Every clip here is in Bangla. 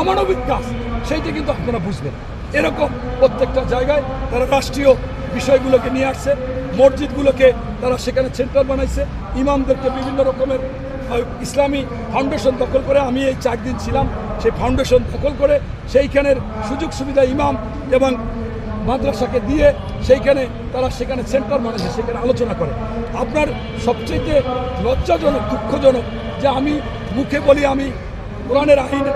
অমানবিক কাজ, সেইটা কিন্তু আপনারা বুঝবেন। এরকম প্রত্যেকটা জায়গায় তারা রাষ্ট্রীয় বিষয়গুলোকে নিয়ে আসছে, মসজিদগুলোকে তারা সেখানে সেন্টার বানাইছে, ইমামদেরকে বিভিন্ন রকমের ইসলামী ফাউন্ডেশন দখল করে, আমি এই চার দিন ছিলাম, সেই ফাউন্ডেশন দখল করে সেইখানের সুযোগ সুবিধা ইমাম এবং মাদ্রাসাকে দিয়ে সেইখানে তারা সেখানে সেন্টার বানিয়েছে সেখানে আলোচনা করে। আপনার সবচেয়ে লজ্জাজনক, দুঃখজনক যে আমি মুখে বলি আমি কোরআনের আইন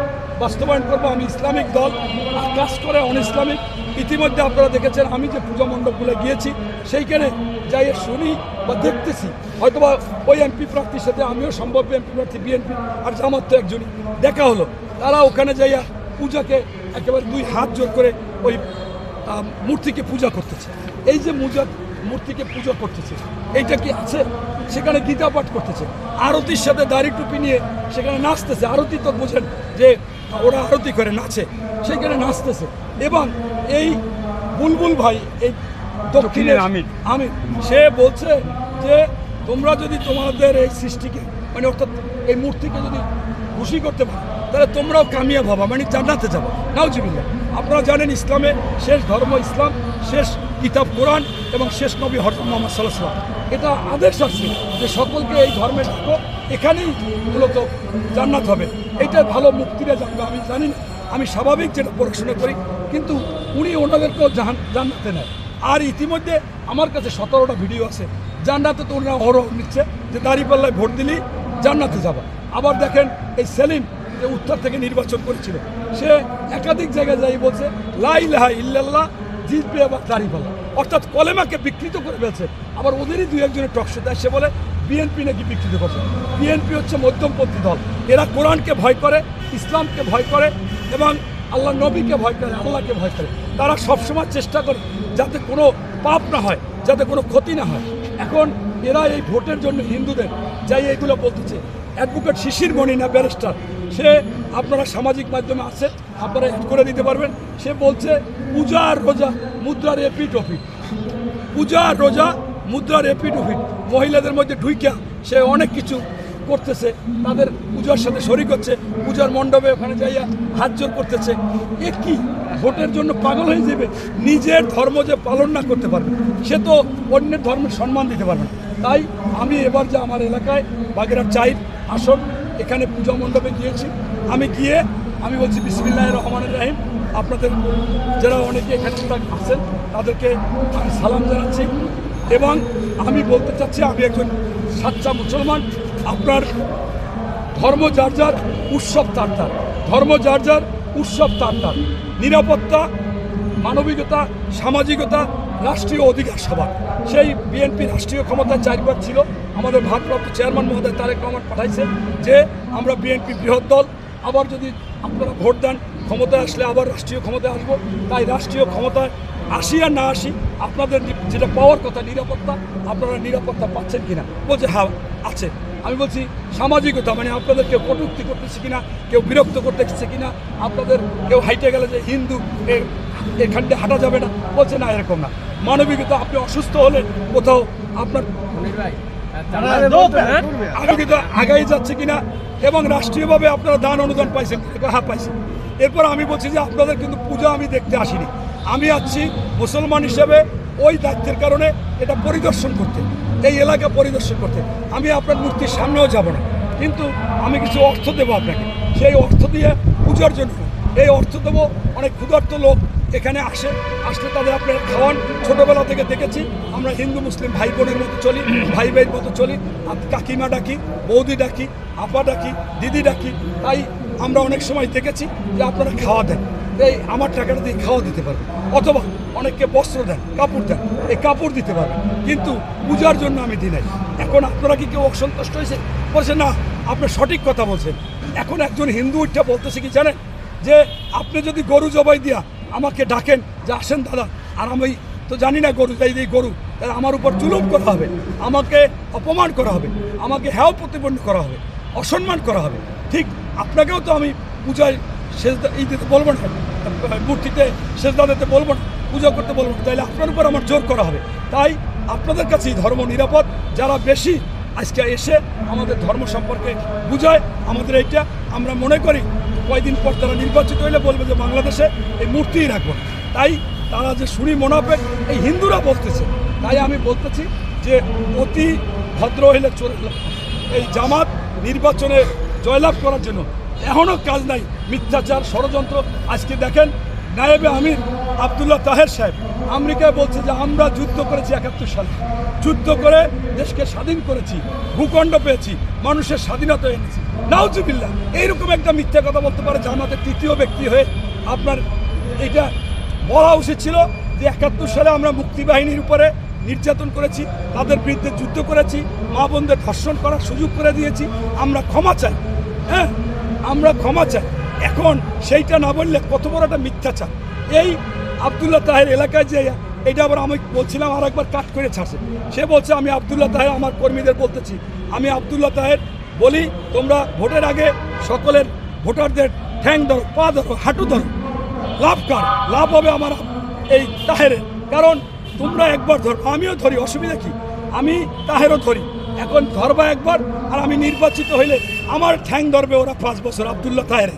বাস্তবায়ন করব, আমি ইসলামিক দল, আর কাজ করে অন ইসলামিক। ইতিমধ্যে আপনারা দেখেছেন আমি যে পূজা মণ্ডপগুলো গিয়েছি, সেইখানে যাই শুনি বা দেখতেছি। হয়তোবা ওই এমপি প্রার্থীর সাথে আমিও সম্ভাব্য এমপি প্রার্থী, বিএনপি, আর জামাত তো একজনই। দেখা হলো, তারা ওখানে যাইয়া পূজাকে একেবারে দুই হাত জোর করে ওই মূর্তিকে পূজা করতেছে। এই যে মূজা মূর্তিকে পূজা করতেছে। এইটা কি আছে? সেখানে গীতা পাঠ করতেছে। আরতির সাথে দাড়ি টুপি নিয়ে সেখানে নাচতেছে। আরতি তো বোঝেন যে ওরা আরতি করে নাচে। সেখানে নাচতেছে। এবং এই বুলবুল ভাই এই দক্ষিণের আমির। আমি সে বলছে যে তোমরা যদি তোমাদের এই সৃষ্টিকে মানে অর্থাৎ এই মূর্তিকে যদি খুশি করতে পারো তাহলে তোমরাও কামিয়াব হবা মানে জান্নাতে যাব। নাউজিবিল্লা আপনারা জানেন ইসলামে শেষ ধর্ম ইসলাম শেষ কিতাব কোরআন এবং শেষ নবী হরত মোহাম্মদ সাল্লাহ এটা আদেশ আছে যে সকলকে এই ধর্মে ডাকো এখানেই মূলত জান্নাত হবে। এইটা ভালো মুক্তিরা জানবে, আমি জানি আমি স্বাভাবিক যেটা পড়াশোনা করি, কিন্তু উনি ওনাদেরকেও জাহান- জান্নাতে নেয়। আর ইতিমধ্যে আমার কাছে সতেরোটা ভিডিও আছে। জান্নাতে তো ওনারা অরহ নিচ্ছে যে দাঁড়িপাল্লায় ভোট দিলেই জান্নাতে যাবা। আবার দেখেন এই সেলিম যে উত্তর থেকে নির্বাচন করেছিল, সে একাধিক জায়গায় যাই বলছে লাই লাহা ইল্লাল্লাহ জিতবে আবার দাঁড়িপাল্লা অর্থাৎ কলেমাকে বিকৃত করে ফেলছে। আবার ওদেরই দুই একজনের টকশোতে এসে বলে বিএনপি নাকি বিকৃত করছে। বিএনপি হচ্ছে মধ্যমপন্থী দল। এরা কোরআনকে ভয় করে, ইসলামকে ভয় করে এবং আল্লাহ নবীকে ভয় করে, আল্লাহকে ভয় করে। তারা সবসময় চেষ্টা করে যাতে কোনো পাপ না হয়, যাতে কোনো ক্ষতি না হয়। এখন এরা এই ভোটের জন্য হিন্দুদের, যাই এইগুলো বলতেছে অ্যাডভোকেট শিশির মণি না ব্যারিস্টার। সে আপনারা সামাজিক মাধ্যমে আছে, আপনারা অ্যাড করে দিতে পারবেন। সে বলছে, পূজা রোজা, মুদ্রার এপিট ওপিট পূজা রোজা, মুদ্রার এপিট ওপিট মহিলাদের মধ্যে ঢুইকা, সে অনেক কিছু করতেছে। তাদের পূজার সাথে শরিক হচ্ছে, পূজার মণ্ডপে ওখানে যাইয়া হাত জোর করতেছে। এ কি? ভোটের জন্য পাগল হয়ে যাবে? নিজের ধর্ম যে পালন না করতে পারবে, সে তো অন্যের ধর্মের সম্মান দিতে পারবে তাই আমি এবার যে আমার এলাকায় বাগেরহাট চাই আসন, এখানে পূজা মণ্ডপে গিয়েছি। আমি গিয়ে, আমি বলছি বিসমিল্লাহ রহমানের রাহিম। আপনাদের, যারা অনেকে এখানে আছেন, তাদেরকে আমি সালাম জানাচ্ছি। এবং আমি বলতে চাচ্ছি, আমি একজন সাচ্চা মুসলমান। আপনার ধর্ম যার যার, উৎসব তার তার। ধর্ম যার যার, উৎসব তার তার। নিরাপত্তা মানবিকতা, সামাজিকতা, রাষ্ট্রীয় অধিকার সবার। সেই বিএনপি রাষ্ট্রীয় ক্ষমতায় চারবার ছিল। আমাদের ভারপ্রাপ্ত চেয়ারম্যান মহোদয় তারেক রহমান পাঠাইছে যে, আমরা বিএনপি বৃহৎ দল। আবার যদি আপনারা ভোট দেন, ক্ষমতায় আসলে আবার রাষ্ট্রীয় ক্ষমতায় আসব। তাই রাষ্ট্রীয় ক্ষমতায় আসি আর না আসি, আপনাদের যেটা পাওয়ার কথা, নিরাপত্তা, আপনারা নিরাপত্তা পাচ্ছেন কিনা? বলছে হ্যাঁ আছে। আমি বলছি, সামাজিকতা মানে আপনাদের কেউ কটূক্তি করতেছে কিনা, কেউ বিরক্ত করতেছে কিনা, আপনাদের কেউ হাইটে গেলে যে হিন্দু এখান দিয়ে হাঁটা যাবে না। বলছে না এরকম না। মানবিকতা আপনি অসুস্থ হলে কোথাও আপনার আগামীতে আগাই যাচ্ছে কিনা এবং রাষ্ট্রীয়ভাবে আপনারা দান অনুদান পাইছেন হ্যাঁ পাইছেন। এরপর আমি বলছি যে আপনাদের কিন্তু পূজা আমি দেখতে আসিনি। আমি আসছি মুসলমান হিসেবে ওই দায়িত্বের কারণে এটা পরিদর্শন করতে এই এলাকা পরিদর্শন করতে। আমি আপনার মূর্তির সামনেও যাব না। কিন্তু আমি কিছু অর্থ দেবো আপনাকে। সেই অর্থ দিয়ে পূজার জন্য এই অর্থ দেবো অনেক ক্ষুধার্ত লোক এখানে আসে, আসলে তাদের আপনারা খাওয়ান। ছোটোবেলা থেকে দেখেছি, আমরা হিন্দু, মুসলিম ভাই বোনের মতো চলি ভাই ভাইয়ের মতো চলি। কাকিমা ডাকি, বৌদি ডাকি, আপা ডাকি, দিদি ডাকি, তাই আমরা অনেক সময় দেখেছি যে আপনারা খাওয়া দেন। এই আমার টাকাটা দিয়ে খাওয়া দিতে পারবেন। অথবা অনেককে বস্ত্র দেন, কাপড় দেন, এই কাপড় দিতে পারবেন। কিন্তু পূজার জন্য আমি দিই এখন আপনারা কি কেউ অসন্তুষ্ট হয়েছে? বলছে, না, আপনি সঠিক কথা বলছেন। এখন একজন হিন্দু উঠে বলতেছে কি জানেন? যে আপনি যদি গরু জবাই দিয়া আমাকে ডাকেন যে আসেন দাদা আর আমি তো জানি না গরু যাই দিই গরু, তাহলে আমার উপর জুলুম করা হবে, আমাকে অপমান করা হবে, আমাকে হ্যাও প্রতিপন্ন করা হবে, অসম্মান করা হবে। ঠিক আপনাকেও তো আমি পূজায় সেজদা এই দিতে বলব না, মূর্তিতে সেজদা দিতে বলব না, পূজা করতে বলব না তাইলে আপনার উপর আমার জোর করা হবে। তাই আপনাদের কাছেই ধর্ম নিরাপদ, যারা বেশি আজকে এসে আমাদের ধর্ম সম্পর্কে বুঝায়, আমাদের এইটা আমরা মনে করি কয়দিন পর তারা নির্বাচিত হইলে বলবে যে বাংলাদেশে এই মূর্তিই রাখব তাই তারা যে শুনি মোনাফেক এই হিন্দুরা বলতেছে, তাই আমি বলতেছি যে অতি ভদ্র হইলে এই জামাত নির্বাচনে জয়লাভ করার জন্য এখনও কাজ নাই। মিথ্যাচার, ষড়যন্ত্র, আজকে দেখেন, নায়েবে আমির আবদুল্লাহ তাহের সাহেব, আমেরিকায় বলছে যে আমরা যুদ্ধ করেছি একাত্তর সালে। যুদ্ধ করে দেশকে স্বাধীন করেছি, ভূখণ্ড পেয়েছি, মানুষের স্বাধীনতা এনেছি। নাউজুবিল্লা এইরকম একটা মিথ্যা কথা বলতে পারে যে আমাদের তৃতীয় ব্যক্তি হয়ে আপনার এটা বলা উচিত ছিল যে একাত্তর সালে আমরা মুক্তিবাহিনীর উপরে নির্যাতন করেছি, তাদের বিরুদ্ধে যুদ্ধ করেছি, মা বোনদের ধর্ষণ করার সুযোগ করে দিয়েছি, আমরা ক্ষমা চাই। হ্যাঁ আমরা ক্ষমা চাই। এখন সেইটা না বললে কত বড় একটা মিথ্যাচার। এই আবদুল্লাহ তাহের এলাকায় যে এটা আবার আমি বলছিলাম আর একবার কাট করে ছাড়ছে। সে বলছে, আমি আবদুল্লাহ তাহের, আমার কর্মীদের বলতেছি। আমি আবদুল্লাহ তাহের বলি, তোমরা ভোটের আগে সকলের ভোটারদের ঠ্যাং ধরো, পা ধরো, হাঁটু ধরো। লাভ কার? লাভ হবে আমার এই তাহেরের। কারণ তোমরা একবার ধর, আমিও ধরি, অসুবিধা কি? আমি তাহেরও ধরি। এখন ধরবা একবার, আর আমি নির্বাচিত হইলে আমার ঠ্যাং ধরবে ওরা পাঁচ বছর আবদুল্লাহ তাহেরে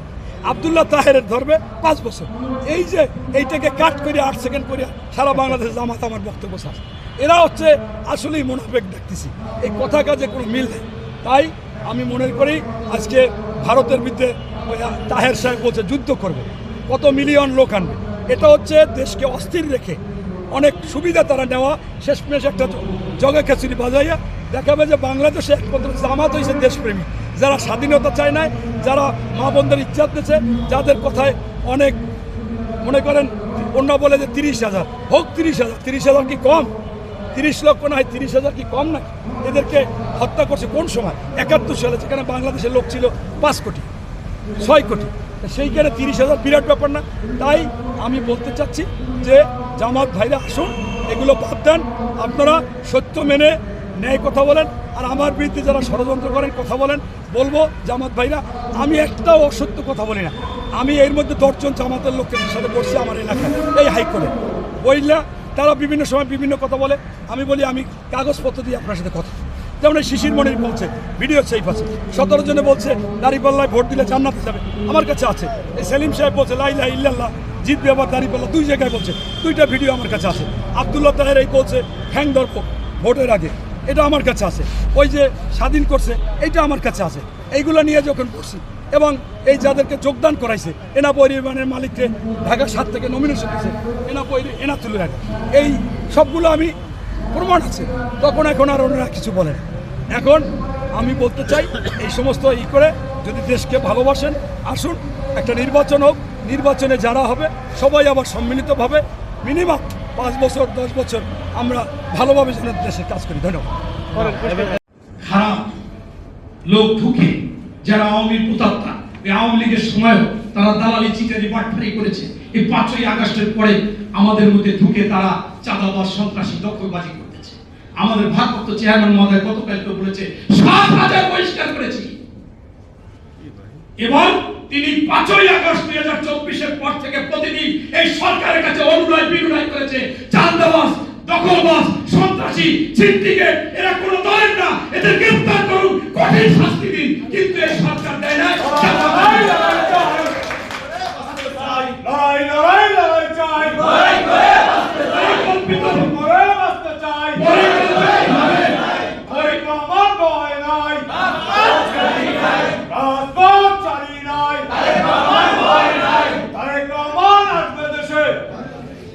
আবদুল্লাহ তাহেরের ধরবে পাঁচ বছর। এই যে এইটাকে কাট করে আট সেকেন্ড করে সারা বাংলাদেশ জামাত আমার বক্তব্য শ্বাস এরা হচ্ছে আসলেই মোনাফেক দেখতেছি। এই কথা কাজে কোনো মিল নেই। তাই আমি মনে করি আজকে ভারতের বিরুদ্ধে তাহের সাহেব বলছে, যুদ্ধ করবে। কত মিলিয়ন লোক আনবে। এটা হচ্ছে দেশকে অস্থির রেখে অনেক সুবিধা তারা নেওয়া। শেষমেশ একটা জগে খেচুরি বাজাইয়া দেখাবে যে বাংলাদেশে একমাত্র জামাত হয়েছে দেশপ্রেমী যারা স্বাধীনতা চায় না যারা মা বোনদের ইচ্ছা দিতেছে যাদের কথায় অনেক মনে করেন, অন্য বলে যে তিরিশ হাজার। হোক তিরিশ হাজার তিরিশ হাজার কি কম? তিরিশ লক্ষ নয় তিরিশ হাজার কি কম না এদেরকে হত্যা করছে কোন সময়? একাত্তর সালে যেখানে বাংলাদেশের লোক ছিল পাঁচ কোটি, ছয় কোটি। সেইখানে তিরিশ হাজার বিরাট ব্যাপার না। তাই আমি বলতে চাচ্ছি যে, জামাত ভাইরা আসুন, এগুলো বাদ দেন। আপনারা সত্য মেনে ন্যায় কথা বলেন। আর আমার বিরুদ্ধে যারা ষড়যন্ত্র করেন, কথা বলেন। বলব, জামাত ভাইরা, আমি একটাও অসত্য কথা বলি না। আমি এর মধ্যে দশজন জামাতের লোকের সাথে বসছি আমার এলাকায়, এই হাইকোর্টে। বইলা, তারা বিভিন্ন সময় বিভিন্ন কথা বলে। আমি বলি, আমি কাগজপত্র দিয়ে আপনার সাথে কথা। যেমন এই শিশির মনির বলছে, ভিডিও সেফ আছে। সতেরো জনে বলছে দাঁড়িপাল্লায় ভোট দিলে জান্নাতে যাবে। আমার কাছে আছে। এই সেলিম সাহেব বলছে লাইলা ইল্লাল্লাহ, জিতবে আবার দাঁড়িপাল্লা দুই জায়গায় বলছে, দুইটা ভিডিও আমার কাছে আছে। আবদুল্লাহ তাহের এই বলছে হ্যাং দর্প ভোটের আগে। এটা আমার কাছে আছে। ওই যে স্বাধীন করছে, এইটা আমার কাছে আছে। এইগুলো নিয়ে যখন করছি, এবং এই যাদেরকে যোগদান করাইছে, এনা পরিমাণের মালিককে ঢাকা সাত থেকে নমিনেশন দিয়েছে এনা পরি, এনা তুলে রাখে। এই সবগুলো আমি প্রমাণ আছে। তখন এখন আর ওনারা কিছু বলেন এখন আমি বলতে চাই, এই সমস্ত ই করে যদি দেশকে ভালোবাসেন, আসুন, একটা নির্বাচন হোক। নির্বাচনে যারা হবে, সবাই আবার সম্মিলিতভাবে মিনিমাম পাঁচ বছর, দশ বছর আমরা ভালোভাবে যেন দেশে কাজ করি। ধন্যবাদ। খারাপ লোক ঢুকে যারা আওয়ামী উতাত্তা এই আওয়ামী লীগের তারা দালালি, চিটারি করেছে। এই পাঁচই আগস্টের পরে আমাদের মধ্যে ঢুকে তারা সন্ত্রাসী, দখলবাজি করতেছে। আমাদের ভারপ্রাপ্ত চেয়ারম্যান মহোদয় বলেছে, সাত হাজার বহিষ্কার করেছি। এবং তিনি পাঁচই আগস্ট দুই হাজার চব্বিশের পর থেকে প্রতিদিন এই দখলবাস সন্ত্রাসী সিন্ডিকেট এরা কোনো দলের না। এদের গ্রেফতার করুন কঠিন শাস্তি দিন। কিন্তু এই সরকার দেয় না।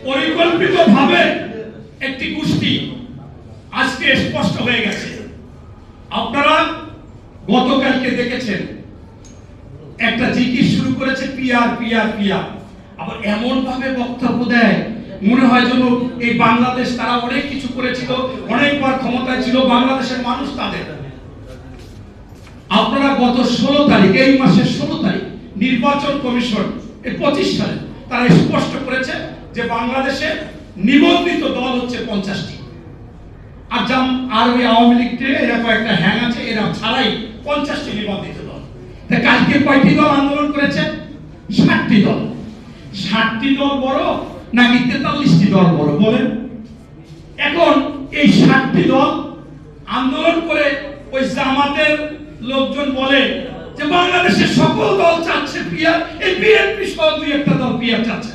পরিকল্পিত ভাবে একটি গোষ্ঠী আজকে স্পষ্ট হয়ে গেছে। আপনারা গতকালকে দেখেছেন, একটা জিকির শুরু করেছে পিয়ার পিয়ার পিয়ার। আবার এমন ভাবে বক্তব্য দেয়, মনে হয় যেন এই বাংলাদেশ তারা অনেক কিছু করেছিল, অনেকবার ক্ষমতায় ছিল, বাংলাদেশের মানুষ তাদের। আপনারা গত ষোলো তারিখ, এই মাসের ষোলো তারিখ, নির্বাচন কমিশন, এই পঁচিশ সালে, তারা স্পষ্ট করেছে যে বাংলাদেশে নিবন্ধিত দল হচ্ছে পঞ্চাশটি। আর জাম আর ওই আওয়ামী লীগকে এরা কয়েকটা হ্যাং আছে, এরা ছাড়াই পঞ্চাশটি নিবন্ধিত দল। কালকে কয়টি দল আন্দোলন করেছে? ষাটটি দল। ষাটটি দল বড় নাকি তেতাল্লিশটি দল বড়? বলেন। এখন এই ষাটটি দল আন্দোলন করে ওই জামাতের লোকজন বলে যে বাংলাদেশের সকল দল চাচ্ছে পিয়ার এই বিএনপি সহ দুই একটা দল পিয়ার চাচ্ছে।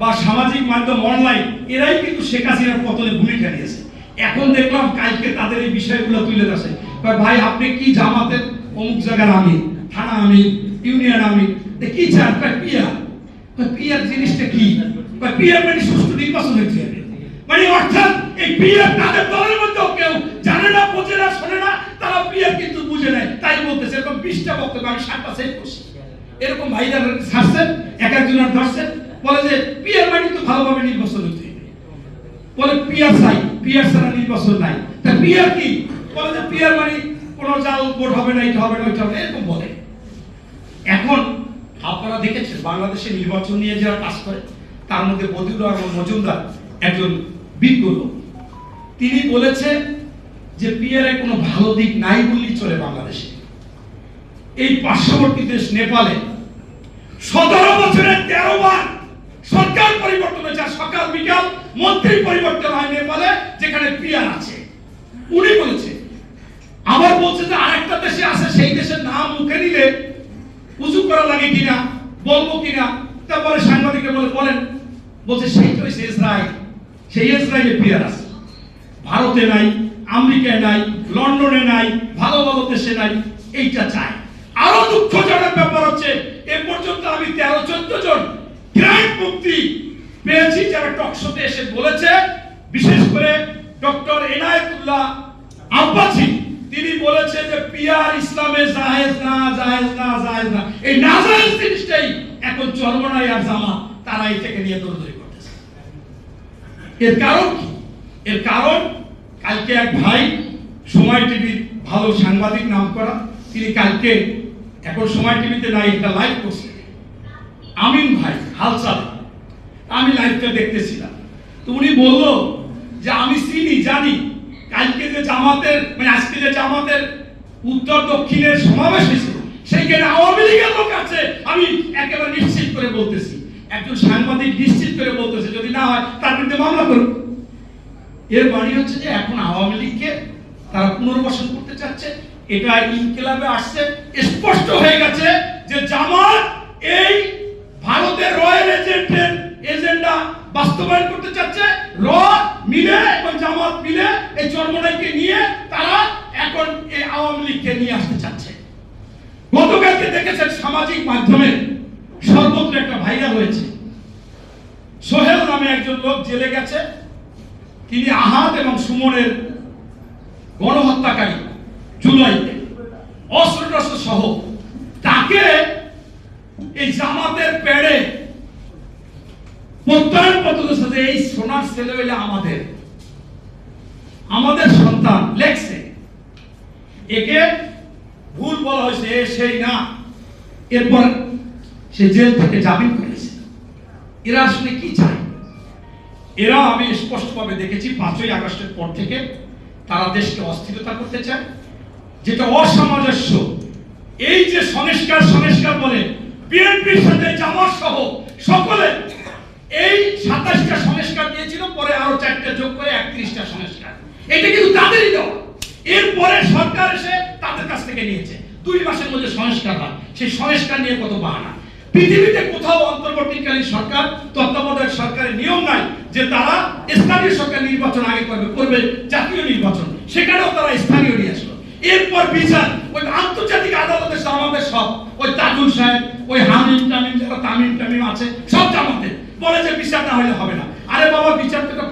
বা সামাজিক মাধ্যম অনলাইন এরাই কিন্তু শেখ হাসিনার পতনে ভূমিকা নিয়েছে। এখন দেখলাম কালকে তাদের এই বিষয়গুলো তুলে কয়, ভাই আপনি কি জামাতের অমুক জায়গার আমি থানা আমি ইউনিয়ন আমি কি চান? কয়, পিয়ার। জিনিসটা কি? পিয়ার মানে সুষ্ঠু নির্বাচন হয়েছে মানে অর্থাৎ এই পিয়ার তাদের দলের মধ্যেও কেউ জানে না বোঝে না শোনে না তারা পিয়ার কিন্তু বুঝে নেয়। তাই বলতেছে এরকম বিশটা বক্তব্য আমি সাতটা সেট করছি। এরকম ভাইরা ছাড়ছেন এক একজনের ধরছেন বলে যে পিয়ার মানে তো ভালোভাবে নির্বাচন হতে। বলে পিয়ার চাই পিয়ার ছাড়া নির্বাচন নাই। তা পিয়ার কি? বলে যে পিয়ার জাল হবে না, এটা হবে না, ওইটা হবে এরকম বলে। এখন আপনারা দেখেছেন বাংলাদেশের নির্বাচন নিয়ে যারা কাজ করে, তার মধ্যে বদিউর রহমান মজুমদার একজন বিজ্ঞ লোক। তিনি বলেছে যে পিয়ারে কোনো ভালো দিক নাই বললেই চলে বাংলাদেশে। এই পার্শ্ববর্তী দেশ নেপালে সতেরো বছরের তেরো বার সরকার পরিবর্তন হয়েছে সকাল বিকাল, মন্ত্রী পরিবর্তন হয় নেপালে যেখানে পিয়ার আছে। উনি বলেছে, আবার বলছে যে আরেকটা দেশে আছে, সেই দেশের নাম মুখে নিলে উঁচু করা লাগে কিনা, বলব কিনা, তারপরে সাংবাদিককে বলে, বলেন, বলছে, সেই হচ্ছে ইসরায়েল, সেই ইসরায়েলে পিয়ার আছে। ভারতে নাই, আমেরিকায় নাই, লন্ডনে নাই, ভালো ভালো দেশে নাই, এইটা চাই। আরও দুঃখজনক ব্যাপার হচ্ছে, এ পর্যন্ত আমি তেরো, চোদ্দ জন গ্র্যান্ড মুক্তি পেয়েছি যারা টকশোতে এসে বলেছে। বিশেষ করে ডক্টর এনায়েতুল্লাহ আব্বাসি, তিনি বলেছে যে পিয়ার ইসলামে জায়েজ না জায়েজ না জায়েজ না। এই না জায়েজ জিনিসটাই এখন চরমনাই আর জামা তারা এটাকে নিয়ে দৌড়দৌড়ি করতেছে। এর কারণ কি? এর কারণ, কালকে এক ভাই, সময় টিভির ভালো সাংবাদিক নাম করা, তিনি কালকে এখন সময় টিভিতে নাই একটা লাইভ করছে। আমিন ভাই হালচাল আমি লাইভটা দেখতেছিলাম। তো উনি বলল যে, আমি চিনি, জানি। কালকে যে জামাতের মানে আজকে যে জামাতের উত্তর দক্ষিণের সমাবেশ হয়েছে, সেইখানে আওয়ামী লীগের লোক আছে। আমি একেবারে নিশ্চিত করে বলতেছি। একজন সাংবাদিক নিশ্চিত করে বলতেছে, যদি না হয় তার বিরুদ্ধে মামলা করুন। এর বাড়ি হচ্ছে যে, এখন আওয়ামী লীগকে তারা পুনর্বাসন করতে চাচ্ছে। এটা ইনকিলাবে আসছে। স্পষ্ট হয়ে গেছে যে, জামাত এই ভারতের রয়্যাল এজেন্টের এজেন্ডা বাস্তবায়ন করতে চাচ্ছে। র মিলে এবং জামাত মিলে, এই চর্মনাইকে নিয়ে তারা এখন এই আওয়ামী লীগকে নিয়ে আসতে চাচ্ছে। গতকালকে দেখেছেন সামাজিক মাধ্যমে সর্বত্র একটা ভাইরাল হয়েছে। সোহেল নামে একজন লোক জেলে গেছে। তিনি আহাত এবং সুমনের গণহত্যাকারী জুলাইতে। অস্ত্র সহ তাকে এই জামাতের পেড়ে। প্রত্যয়ন পদ্ধতি সাথে এই সোনার ছেলে হইলে আমাদের। আমাদের সন্তান, লেখছে। একে ভুল বলা হয়েছে সেই না। এরপর সে জেল থেকে জামিন করেছে এরা আসলে কি চায়? এরা আমি স্পষ্টভাবে দেখেছি, পাঁচই আগস্টের পর থেকে তারা দেশকে অস্থিরতা করতে চায়। যেটা অসামঞ্জস্য। এই যে সংস্কার সংস্কার বলে বিএনপির সাথে জামাত সহ সকলে এই সাতাশটা সংস্কার দিয়েছিল, পরে আরও চারটে যোগ করে একত্রিশটা সংস্কার। এটা কিন্তু তাদেরই দেওয়া এরপরে সরকার এসে তাদের কাছ থেকে নিয়েছে। দুই মাসের মধ্যে সংস্কার হয়। সেই সংস্কার নিয়ে কত বাহানা। পৃথিবীতে কোথাও অন্তর্বর্তীকালীন সরকার, তত্ত্বাবধায়ক সরকারের নিয়ম নাই যে তারা স্থানীয় সরকার নির্বাচন আগে করবে করবে জাতীয় নির্বাচন। সেখানেও তারা স্থানীয় নিয়ে আসলো। এরপর বিচার, ওই আন্তর্জাতিক আদালতের আমাদের সব ওই সাহেব, ওই হামিম টামিম যারা তামিম টামিম আছে, সব জামাতে। বলে যে বিচার না হলে হবে না। আরে বাবা, বিচার তো একটা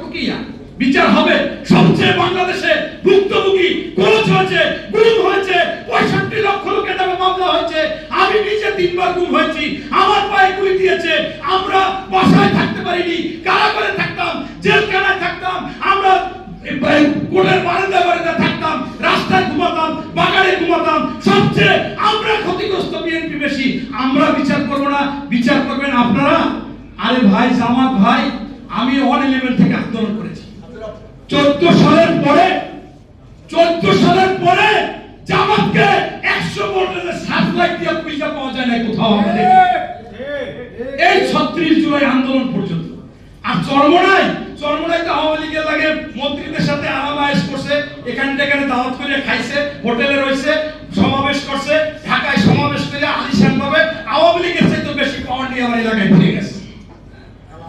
বিচার হবে সবচেয়ে বাংলাদেশে ভুক্তভোগী। কোচ হয়েছে, গুম হয়েছে, পঁয়ষট্টি লক্ষ লোকের নামে মামলা হয়েছে। আমি নিজে তিনবার গুম হয়েছি। আমার পায়ে গুলি দিয়েছে। আমরা বাসায় থাকতে পারিনি, কারাগারে থাকতাম, জেলখানায় থাকতাম। আমরা কোর্টের বারান্দা বারান্দা থাকতাম রাস্তায় ঘুমাতাম, বাগানে ঘুমাতাম, সবচেয়ে আমরা ক্ষতিগ্রস্ত বিএনপি বেশি। আমরা বিচার করব না, বিচার করবেন আপনারা? আরে ভাই, জামাত ভাই, আমি ওয়ান ইলেভেন থেকে আন্দোলন করেছি। চোদ্দ সালের পরে, চোদ্দ সালের পরে জামাতকে একশো ভোটের সাত লাখ দিয়ে পয়সা পাওয়া যায় না কোথাও আমাদের। এই ছত্রিশ জুলাই আন্দোলন পর্যন্ত। আর চরমনাই সাথে করছে, এখানে এখানে দাওয়াত করে খাইছে, হোটেলে রয়েছে, সমাবেশ করছে, ঢাকায় সমাবেশ করে আলিশান ভাবে আওয়ামী লীগের চাইতে বেশি পাওয়ার নিয়ে আমার এলাকায় ফিরে গেছে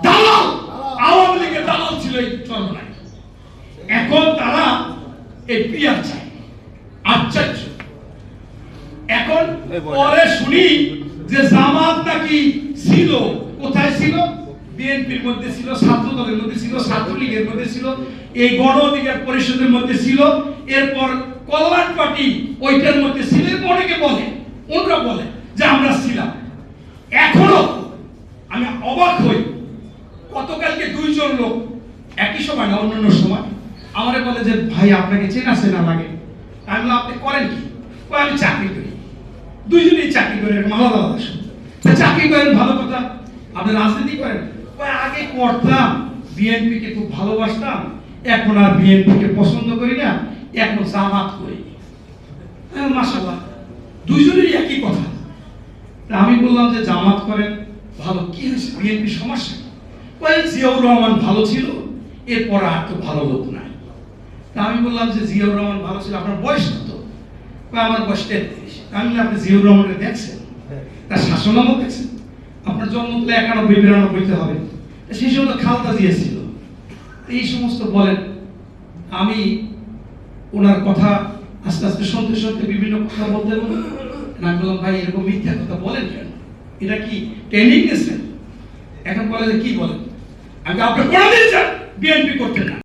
দালাল আওয়ামী লীগের দালাল ছিল এই চরমনাই এখন তারা এই পিয়ার চায় আশ্চর্য এখন পরে শুনি যে জামাত নাকি ছিল কোথায় ছিল বিএনপির মধ্যে ছিল ছাত্র দলের মধ্যে ছিল ছাত্রলীগের মধ্যে ছিল, এই গণ অধিকার পরিষদের মধ্যে ছিল, এরপর কল্যাণ পার্টি ওইটার মধ্যে ছিল অনেকে বলে ওনরা বলে যে আমরা ছিলাম। এখনও আমি অবাক হই, গতকালকে দুইজন লোক একই সময় না, অন্যান্য সময় আমারে বলে যে, ভাই, আপনাকে চেনা চেনা লাগে। আমি আপনি করেন কি? আমি চাকরি করি। দুইজনেই চাকরি করেন এরকম আলাদা আলাদা চাকরি করেন ভালো কথা, আপনি রাজনীতি করেন। আগে করতাম। বিএনপি কে খুব ভালোবাসতাম, এখন আর বিএনপি কে পছন্দ করি না, এখন জামাত করি। হ্যাঁ মাসাল্লাহ দুইজনেরই একই কথা। আমি বললাম যে জামাত করেন, ভালো, কি হয়েছে? বিএনপি সমস্যা? কয়েক জিয়াউর রহমান ভালো ছিল, এরপর আর তো ভালো লোক নাই। তা আমি বললাম যে জিয়াউর রহমান ভালো ছিল, আপনার বয়স কত? আমার বয়স তেত্রিশ। আমি আপনি জিয়াউর রহমানকে দেখছেন? তার শাসনামও দেখছেন? আপনার জন্ম তো একানব্বই, বিরানব্বইতে হবে। সেই সময় তো খালতা দিয়েছিল এই সমস্ত বলেন, আমি ওনার কথা আস্তে আস্তে শুনতে শুনতে বিভিন্ন কথা বলতে বলতে, আমি বললাম, ভাই, এরকম মিথ্যা কথা বলেন কেন? এটা কি ট্রেনিং নিয়েছেন এখন বলে কি বলেন? আমি আপনার আপনি কোনোদিন বিএনপি করতেন না।